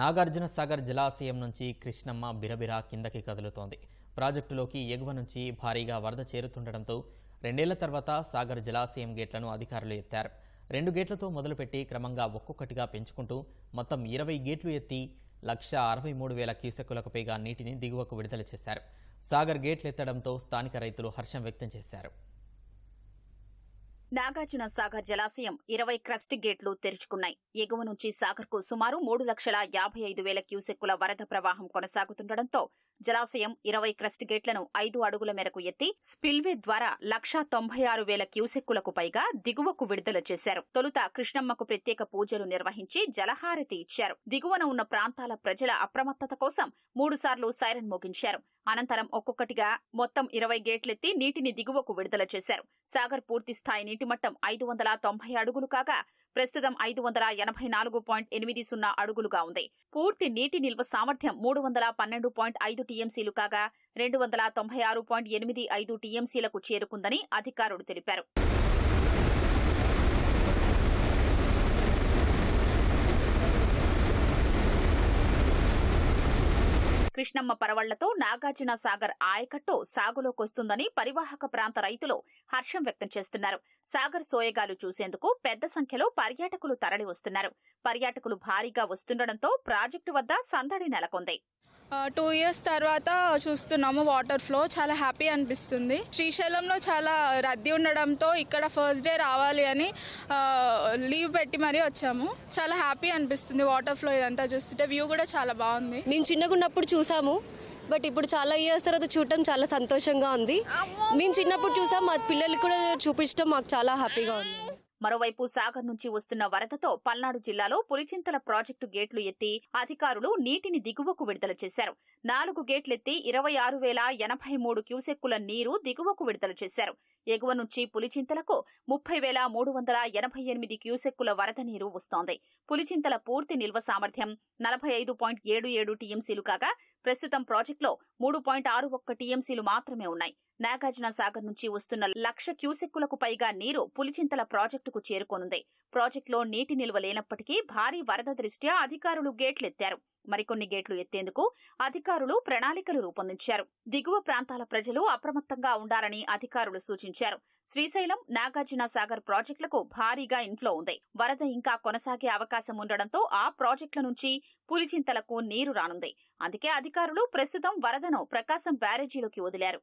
నాగార్జున సాగర్ జలాశయం నుంచి కృష్ణమ్మ బిరబిరా కిందకి కదులుతోంది. ప్రాజెక్టులోకి ఎగువ నుంచి భారీగా వరద చేరుతుండటంతో రెండేళ్ళ తర్వాత సాగర్ జలాశయం గేట్లను అధికారులు ఎత్తారు. రెండు గేట్లతో మొదలుపెట్టి క్రమంగా ఒక్కొక్కటిగా పెంచుకుంటూ మొత్తం ఇరవై గేట్లు ఎత్తి లక్ష అరవై మూడు వేల క్యూసెక్కులకు పైగా నీటిని దిగువకు విడుదల చేశారు. సాగర్ గేట్లు ఎత్తడంతో స్థానిక రైతులు హర్షం వ్యక్తం చేశారు. నాగార్జున సాగర్ జలాశయం ఇరవై క్రస్ట్ గేట్లు తెరుచుకున్నాయి. ఎగువ నుంచి సాగర్కు సుమారు మూడు లక్షల యాభై ఐదు వేల క్యూసెక్కుల వరద ప్రవాహం కొనసాగుతుండటంతో జలాశయం ఇరవై క్రస్ట్ గేట్లను ఐదు అడుగుల మేరకు ఎత్తి స్పిల్వే ద్వారా లక్షా తొంభై ఆరు వేల క్యూసెక్కులకు పైగా దిగువకు విడుదల చేశారు. తొలుత కృష్ణమ్మకు ప్రత్యేక పూజలు నిర్వహించి జలహారతి ఇచ్చారు. దిగువన ఉన్న ప్రాంతాల ప్రజల అప్రమత్తత కోసం మూడుసార్లు సైరన్ మోగించారు. అనంతరం ఒక్కొక్కటిగా మొత్తం ఇరవై గేట్లెత్తి నీటిని దిగువకు విడుదల చేశారు. సాగర్ పూర్తి స్థాయి నీటి మట్టం ఐదు వందల తొంభై అడుగులు కాగా ప్రస్తుతం ఐదు వందల ఎనభై నాలుగు పాయింట్ ఎనిమిది సున్నా అడుగులుగా ఉంది. పూర్తి నీటి నిల్వ సామర్థ్యం మూడు వందల పన్నెండు పాయింట్ ఐదు టీఎంసీలు కాగా రెండు వందల తొంభై ఆరు పాయింట్ ఎనిమిది ఐదు టీఎంసీలకు చేరుకుందని అధికారులు తెలిపారు. కృష్ణమ్మ పరవళ్ళతో నాగార్జున సాగర్ ఆయకట్టు సాగులోకొస్తుందని పరివాహక ప్రాంత రైతులు హర్షం వ్యక్తం చేస్తున్నారు. సాగర్ సోయగాలు చూసేందుకు పెద్ద సంఖ్యలో పర్యాటకులు తరలి వస్తున్నారు పర్యాటకులు భారీగా వస్తుండటంతో ప్రాజెక్టు వద్ద సందడి నెలకొంది. టూ ఇయర్స్ తర్వాత చూస్తున్నాము వాటర్ ఫ్లో చాలా హ్యాపీ అనిపిస్తుంది. శ్రీశైలంలో చాలా రద్దీ ఉండడంతో ఇక్కడ ఫస్ట్ డే రావాలి అని లీవ్ పెట్టి మరీ వచ్చాము. చాలా హ్యాపీ అనిపిస్తుంది వాటర్ ఫ్లో ఇదంతా చూస్తుంటే. వ్యూ కూడా చాలా బాగుంది. మేము చిన్నగా ఉన్నప్పుడు చూసాము. బట్ ఇప్పుడు చాలా ఇయర్స్ తర్వాత చూడటం చాలా సంతోషంగా ఉంది. మేము చిన్నప్పుడు చూసాం మా పిల్లలకి కూడా చూపించడం మాకు చాలా హ్యాపీగా ఉంది. మరోవైపు సాగర్ నుంచి వస్తున్న వరదతో పల్నాడు జిల్లాలో పులిచింతల ప్రాజెక్టు గేట్లు ఎత్తి అధికారులు నీటిని దిగువకు విడుదల చేశారు. నాలుగు గేట్లెత్తి ఇరవై ఆరు వేల ఎనభై మూడు క్యూసెక్కుల నీరు దిగువకు విడుదల చేశారు. ఎగువ నుంచి పులిచింతలకు ముప్పై వేల మూడు వందల ఎనభై ఎనిమిది క్యూసెక్కుల వరద నీరు వస్తోంది. పులిచింతల పూర్తి నిల్వ సామర్థ్యం నలభై ఐదు పాయింట్ ఏడు ఏడు టీఎంసీలు కాగా ప్రస్తుతం ప్రాజెక్టులో మూడు పాయింట్ ఆరు ఒక్క టీఎంసీలు మాత్రమే ఉన్నాయి. నాగార్జున సాగర్ నుంచి వస్తున్న లక్ష క్యూసెక్కులకు పైగా నీరు పులిచింతల ప్రాజెక్టుకు చేరుకోనుంది. ప్రాజెక్టులో నీటి నిల్వ లేనప్పటికీ భారీ వరద దృష్ట్యా అధికారులు గేట్లెత్తారు. మరికొన్ని గేట్లు ఎత్తేందుకు అధికారులు ప్రణాళికలు రూపొందించారు. దిగువ ప్రాంతాల ప్రజలు అప్రమత్తంగా ఉండాలని అధికారులు సూచించారు. శ్రీశైలం నాగార్జున సాగర్ ప్రాజెక్టులకు భారీగా ఇంట్లో ఉంది. వరద ఇంకా కొనసాగే అవకాశం ఉండడంతో ఆ ప్రాజెక్టుల నుంచి పులిచింతలకు నీరు రానుంది. అందుకే అధికారులు ప్రస్తుతం వరదను ప్రకాశం బ్యారేజీలోకి వదిలారు.